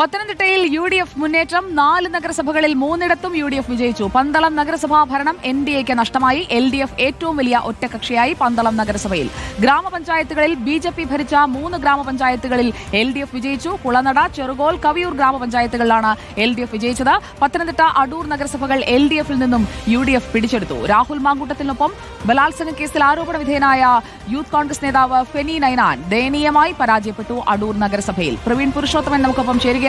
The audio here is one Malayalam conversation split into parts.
പത്തനംതിട്ടയിൽ യു ഡി എഫ് മുന്നേറ്റം. നാല് നഗരസഭകളിൽ മൂന്നിടത്തും യു ഡി എഫ് വിജയിച്ചു. പന്തളം നഗരസഭാ ഭരണം എൻ ഡി എക്ക് നഷ്ടമായി. എൽ ഡി എഫ് ഏറ്റവും വലിയ ഒറ്റകക്ഷിയായി പന്തളം നഗരസഭയിൽ. ഗ്രാമപഞ്ചായത്തുകളിൽ ബി ജെ പി ഭരിച്ച മൂന്ന് ഗ്രാമപഞ്ചായത്തുകളിൽ എൽ ഡി എഫ് വിജയിച്ചു. കുളനട ചെറുകോൽ കവിയൂർ ഗ്രാമപഞ്ചായത്തുകളിലാണ് എൽ ഡി എഫ് വിജയിച്ചത്. പത്തനംതിട്ട അടൂർ നഗരസഭകൾ എൽ ഡി എഫിൽ നിന്നും യു ഡി എഫ് പിടിച്ചെടുത്തു. രാഹുൽ മാങ്കൂട്ടത്തിനൊപ്പം ബലാത്സംഗ കേസിൽ ആരോപണ വിധേയനായ യൂത്ത് കോൺഗ്രസ് നേതാവ് ഫെനി നൈനാൻ ദയനീയമായി പരാജയപ്പെട്ടു അടൂർ നഗരസഭയിൽ. പ്രവീൺ പുരുഷോത്തമൻ നമുക്കൊപ്പം ചേരുകയാണ്.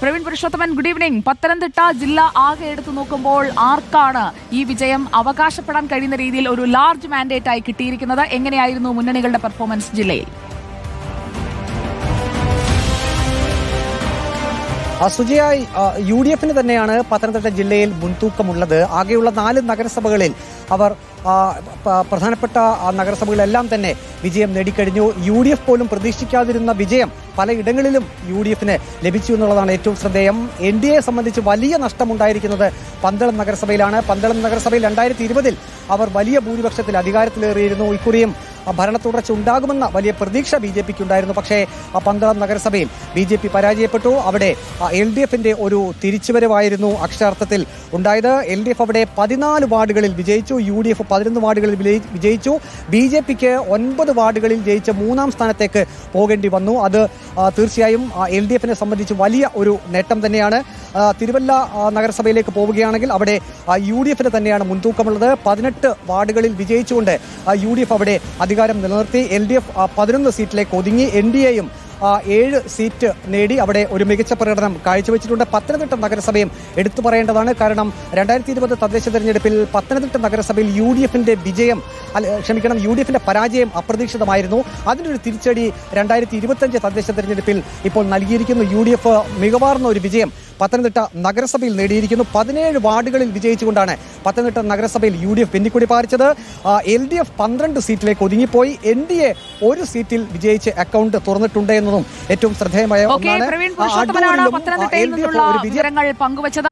പ്രവീൺ പുരുഷോത്തമൻ ഗുഡ് ഈവനിംഗ് പത്തനംതിട്ട ജില്ല ആകെ എടുത്തു നോക്കുമ്പോൾ ആർക്കാണ് ഈ വിജയം അവകാശപ്പെടാൻ കഴിയുന്ന രീതിയിൽ ഒരു ലാർജ് മാൻഡേറ്റ് ആയി കിട്ടിയിരിക്കുന്നത്? എങ്ങനെയായിരുന്നു മുന്നണികളുടെ പെർഫോമൻസ് ജില്ലയിൽ? സുജയായി യു ഡി എഫിന് തന്നെയാണ് പത്തനംതിട്ട ജില്ലയിൽ മുൻതൂക്കമുള്ളത്. ആകെയുള്ള നാല് നഗരസഭകളിൽ അവർ പ്രധാനപ്പെട്ട നഗരസഭകളെല്ലാം തന്നെ വിജയം നേടിക്കഴിഞ്ഞു. യു ഡി എഫ് പോലും പ്രതീക്ഷിക്കാതിരുന്ന വിജയം പലയിടങ്ങളിലും യു ഡി എഫിന് ലഭിച്ചു എന്നുള്ളതാണ് ഏറ്റവും ശ്രദ്ധേയം. എൻ ഡി എയെ സംബന്ധിച്ച് വലിയ നഷ്ടമുണ്ടായിരിക്കുന്നത് പന്തളം നഗരസഭയിലാണ്. പന്തളം നഗരസഭയിൽ രണ്ടായിരത്തി ഇരുപതിൽ അവർ വലിയ ഭൂരിപക്ഷത്തിൽ അധികാരത്തിലേറിയിരുന്നു. ഇക്കുറിയും ഭരണ തുടർച്ച ഉണ്ടാകുമെന്ന വലിയ പ്രതീക്ഷ ബി ജെ പിക്ക് ഉണ്ടായിരുന്നു പക്ഷേ ആ പന്തളം നഗരസഭയിൽ ബി ജെ പി പരാജയപ്പെട്ടു. അവിടെ എൽ ഡി എഫിന്റെ ഒരു തിരിച്ചുവരവായിരുന്നു അക്ഷരാർത്ഥത്തിൽ ഉണ്ടായത്. എൽ ഡി എഫ് അവിടെ പതിനാല് വാർഡുകളിൽ വിജയിച്ചു. യു ഡി എഫ് പതിനൊന്ന് വാർഡുകളിൽ വിജയിച്ചു. ബി ജെ പിക്ക് ഒൻപത് വാർഡുകളിൽ ജയിച്ച് മൂന്നാം സ്ഥാനത്തേക്ക് പോകേണ്ടി വന്നു. അത് തീർച്ചയായും എൽ ഡി എഫിനെ സംബന്ധിച്ച് വലിയ ഒരു നേട്ടം തന്നെയാണ്. തിരുവല്ല നഗരസഭയിലേക്ക് പോവുകയാണെങ്കിൽ അവിടെ യു ഡി എഫിന് തന്നെയാണ് മുൻതൂക്കമുള്ളത്. പതിനെട്ട് വാർഡുകളിൽ വിജയിച്ചുകൊണ്ട് യു ഡി എഫ് അവിടെ അധികാരം നിലനിർത്തി എൽ ഡി എഫ് പതിനൊന്ന് സീറ്റിലേക്ക് ഒതുങ്ങി എൻ ഡി എയും ഏഴ് സീറ്റ് നേടി അവിടെ ഒരു മികച്ച പ്രകടനം കാഴ്ചവെച്ചിട്ടുണ്ട്. പത്തനംതിട്ട നഗരസഭയും എടുത്തു പറയേണ്ടതാണ്. കാരണം രണ്ടായിരത്തി ഇരുപത് തദ്ദേശ തെരഞ്ഞെടുപ്പിൽ പത്തനംതിട്ട നഗരസഭയിൽ യു ഡി എഫിന്റെ വിജയം ക്ഷമിക്കണം യു ഡി എഫിന്റെ പരാജയം അപ്രതീക്ഷിതമായിരുന്നു. അതിനൊരു തിരിച്ചടി രണ്ടായിരത്തി ഇരുപത്തഞ്ച് തദ്ദേശ തെരഞ്ഞെടുപ്പിൽ ഇപ്പോൾ നൽകിയിരിക്കുന്നു. യു ഡി എഫ് മികവാർന്ന ഒരു വിജയം. പത്തനംതിട്ട നഗരസഭയിൽ നേടിയിരിക്കുന്നു. പതിനേഴ് വാർഡുകളിൽ വിജയിച്ചുകൊണ്ടാണ് പത്തനംതിട്ട നഗരസഭയിൽ യു ഡി എഫ് പിന്നിക്കുടി പാറിച്ചത്. എൽ ഡി എഫ് പന്ത്രണ്ട് സീറ്റിലേക്ക് ഒതുങ്ങിപ്പോയി. എൻ ഡി എ ഒരു സീറ്റിൽ വിജയിച്ച് അക്കൗണ്ട് തുറന്നിട്ടുണ്ട് എന്നതും ഏറ്റവും ശ്രദ്ധേയമായ ഒന്നാണ്. പത്തനംതിട്ടയിൽ നിന്നുള്ള വിവരങ്ങൾ പങ്കുവച്ചത്.